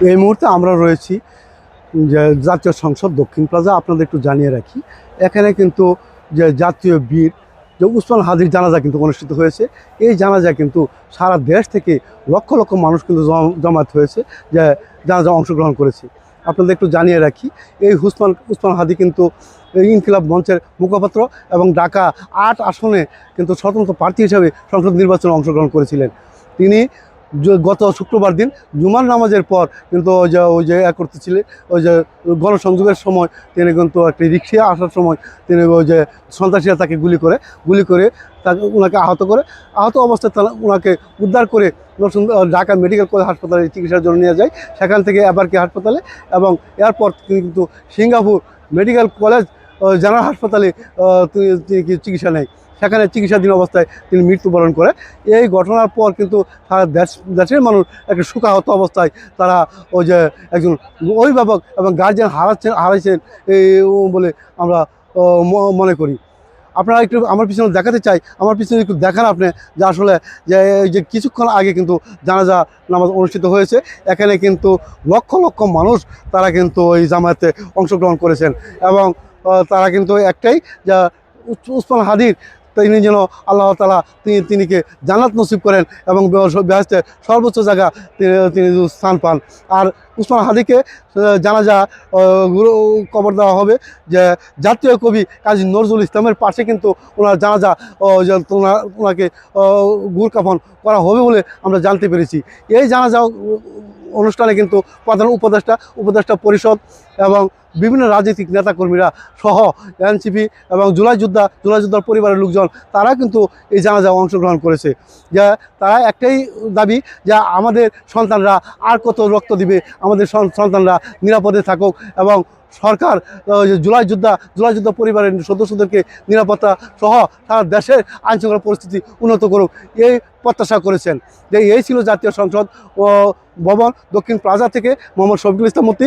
এই মুহূর্তে আমরা রয়েছি জাতীয় সংসদ দক্ষিণ প্লাজা, আপনাদের একটু জানিয়ে রাখি। এখানে কিন্তু যে জাতীয় বীর, যে উসমান হাদির জানাজা কিন্তু অনুষ্ঠিত হয়েছে। এই জানাজা কিন্তু সারা দেশ থেকে লক্ষ লক্ষ মানুষ কিন্তু জমা- জমায়েত হয়েছে, যে জানাজা অংশগ্রহণ করেছে। আপনাদের একটু জানিয়ে রাখি, এই হুসমান উসমান হাদি কিন্তু ইনকিলাব মঞ্চের মুখপাত্র এবং ঢাকা আট আসনে কিন্তু স্বতন্ত্র প্রার্থী হিসেবে সংসদ নির্বাচনে অংশগ্রহণ করেছিলেন। তিনি গত শুক্রবার দিন জুমার নামাজের পর কিন্তু ওই যে ওই যে এ করতেছিলেন ওই যে গণসংযোগের সময় তিনি কিন্তু একটি রিক্সা আসার সময় তিনি ওই যে সন্ত্রাসীরা তাকে গুলি করে গুলি করে তাকে ওনাকে আহত করে, আহত অবস্থায় তারা ওনাকে উদ্ধার করে ঢাকা মেডিকেল কলেজ হাসপাতালে চিকিৎসার জন্য নিয়ে যায়। সেখান থেকে এবারকে হাসপাতালে এবং এরপর তিনি কিন্তু সিঙ্গাপুর মেডিকেল কলেজ জেনারেল হাসপাতালে চিকিৎসা নেয় সেখানে চিকিৎসাধীন অবস্থায় তিনি মৃত্যুবরণ করে। এই ঘটনার পর কিন্তু সারা দেশ, দেশের মানুষ একটা সুখাহত অবস্থায় তারা ওই যে একজন অভিভাবক এবং গার্জিয়ান হারাচ্ছেন, হারাইছেন, এই বলে আমরা মনে করি। আপনারা একটু আমার পিছনে দেখাতে চাই, আমার পিছনে একটু দেখান আপনি, যে আসলে যে এই যে কিছুক্ষণ আগে কিন্তু জানাজা নামাজ অনুষ্ঠিত হয়েছে, এখানে কিন্তু লক্ষ লক্ষ মানুষ তারা কিন্তু ওই জামায়াতে অংশগ্রহণ করেছেন এবং তারা কিন্তু একটাই যা উস- উসমান হাদির তিনি যেন আল্লাহ তালা তিনি তিনিকে জান্নাত নসিব করেন এবং বেহাস্তে সর্বোচ্চ জায়গা তিনি স্থান পান। আর উসমান হাদিকে আহ, গুরু কবর দেওয়া হবে যে জাতীয় কবি কাজী নজরুল ইসলামের পাশে কিন্তু ওনার আহ, যে ওনাকে গুর কাফন করা হবে বলে আমরা জানতে পেরেছি। এই জানাজা অনুষ্ঠানে কিন্তু প্রধান উপদেষ্টা উপদেষ্টা পরিষদ এবং বিভিন্ন রাজনৈতিক নেতাকর্মীরা সহ এনসিপি এবং জুলাই যোদ্ধা, জুলাই যোদ্ধার পরিবারের লোকজন, তারা কিন্তু এই জানাজা অংশগ্রহণ করেছে। যে তারা একটাই দাবি যে আমাদের সন্তানরা আর কত রক্ত দিবে, আমাদের সন্তানরা নিরাপদে থাকুক এবং সরকার জুলাই যোদ্ধা জুলাই যোদ্ধা পরিবারের সদস্যদেরকে নিরাপত্তা সহ সারা দেশের আইনশৃঙ্খলা পরিস্থিতি উন্নত করুক, এই প্রত্যাশা করেছেন। যে এই ছিল জাতীয় সংসদ ও ভবন দক্ষিণ প্লাজা থেকে মোহাম্মদ শফিকুল ইসলাম মূর্তি।